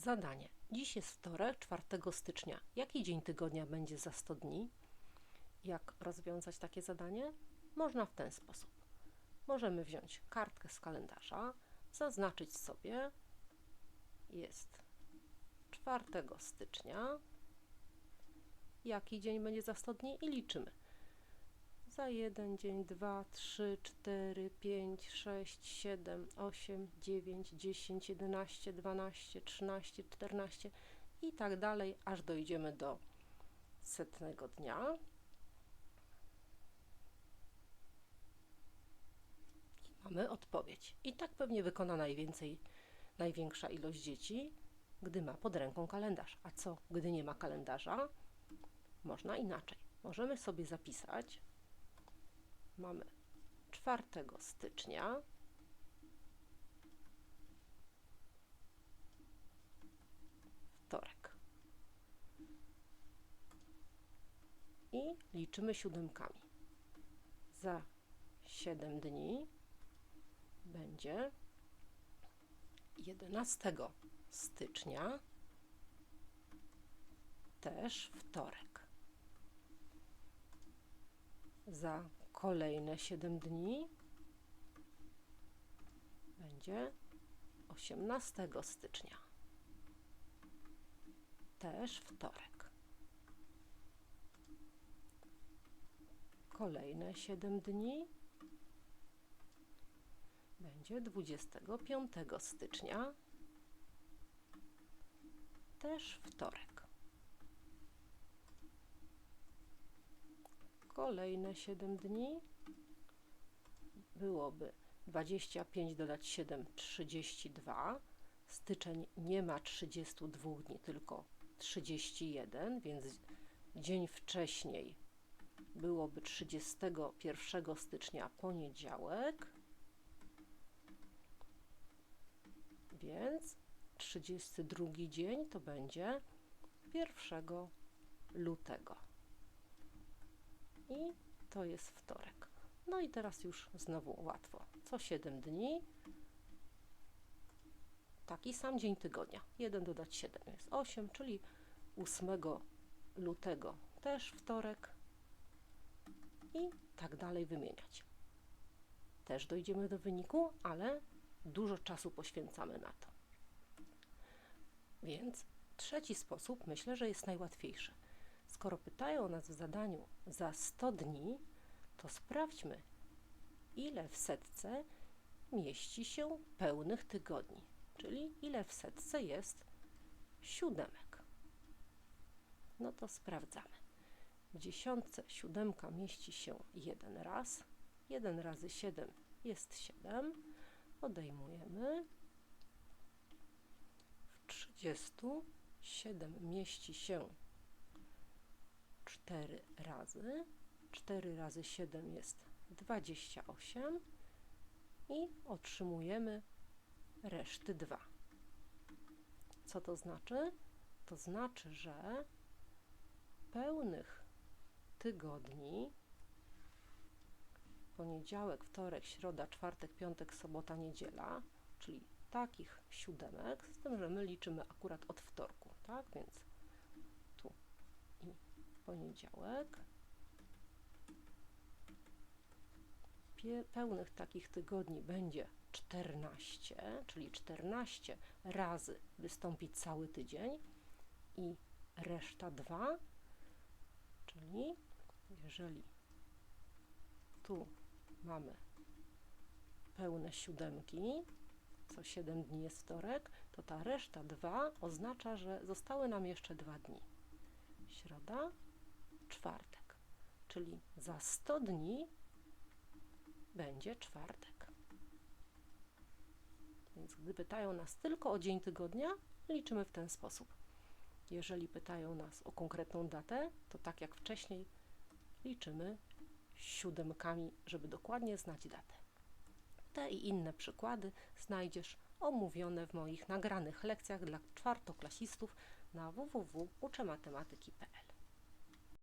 Zadanie. Dziś jest wtorek, 4 stycznia. Jaki dzień tygodnia będzie za 100 dni? Jak rozwiązać takie zadanie? Można w ten sposób. Możemy wziąć kartkę z kalendarza, zaznaczyć sobie, jest 4 stycznia, jaki dzień będzie za 100 dni i liczymy. Za jeden dzień, dwa, trzy, cztery, pięć, sześć, siedem, osiem, dziewięć, dziesięć, jedenaście, dwanaście, trzynaście, czternaście i tak dalej, aż dojdziemy do setnego dnia. Mamy odpowiedź. I tak pewnie wykona najwięcej, największa ilość dzieci, gdy ma pod ręką kalendarz. A co, gdy nie ma kalendarza? Można inaczej. Możemy sobie zapisać mamy 4 stycznia. Wtorek. I liczymy siódemkami. Za 7 dni będzie 11 stycznia, też wtorek. Za kolejne 7 dni będzie 18 stycznia. Też wtorek. Kolejne 7 dni będzie 25 stycznia. Też wtorek. Kolejne 7 dni byłoby 25 dodać 7, 32. Styczeń nie ma 32 dni, tylko 31, więc dzień wcześniej byłoby 31 stycznia, poniedziałek. Więc 32 dzień to będzie 1 lutego i to jest wtorek. No i teraz już znowu łatwo. Co 7 dni taki sam dzień tygodnia. 1 dodać 7 jest 8, czyli 8 lutego też wtorek i tak dalej wymieniać. Też dojdziemy do wyniku, ale dużo czasu poświęcamy na to. Więc trzeci sposób myślę, że jest najłatwiejszy. Skoro pytają nas w zadaniu za 100 dni, to sprawdźmy, ile w setce mieści się pełnych tygodni, czyli ile w setce jest siódemek. No to sprawdzamy. W dziesiątce siódemka mieści się jeden raz. 1 razy 7 jest 7. Odejmujemy. W 30 7 mieści się 4 razy. 4 razy 7 jest 28 i otrzymujemy reszty 2. Co to znaczy? To znaczy, że pełnych tygodni poniedziałek, wtorek, środa, czwartek, piątek, sobota, niedziela, czyli takich siódemek, z tym, że my liczymy akurat od wtorku, tak? Więc poniedziałek. Pełnych takich tygodni będzie 14, czyli 14 razy wystąpi cały tydzień i reszta 2, czyli jeżeli tu mamy pełne siódemki, co 7 dni jest wtorek, to ta reszta 2 oznacza, że zostały nam jeszcze 2 dni. Środa, czwartek, czyli za 100 dni będzie czwartek. Więc gdy pytają nas tylko o dzień tygodnia, liczymy w ten sposób. Jeżeli pytają nas o konkretną datę, to tak jak wcześniej liczymy siódemkami, żeby dokładnie znać datę. Te i inne przykłady znajdziesz omówione w moich nagranych lekcjach dla czwartoklasistów na www.uczematematyki.pl.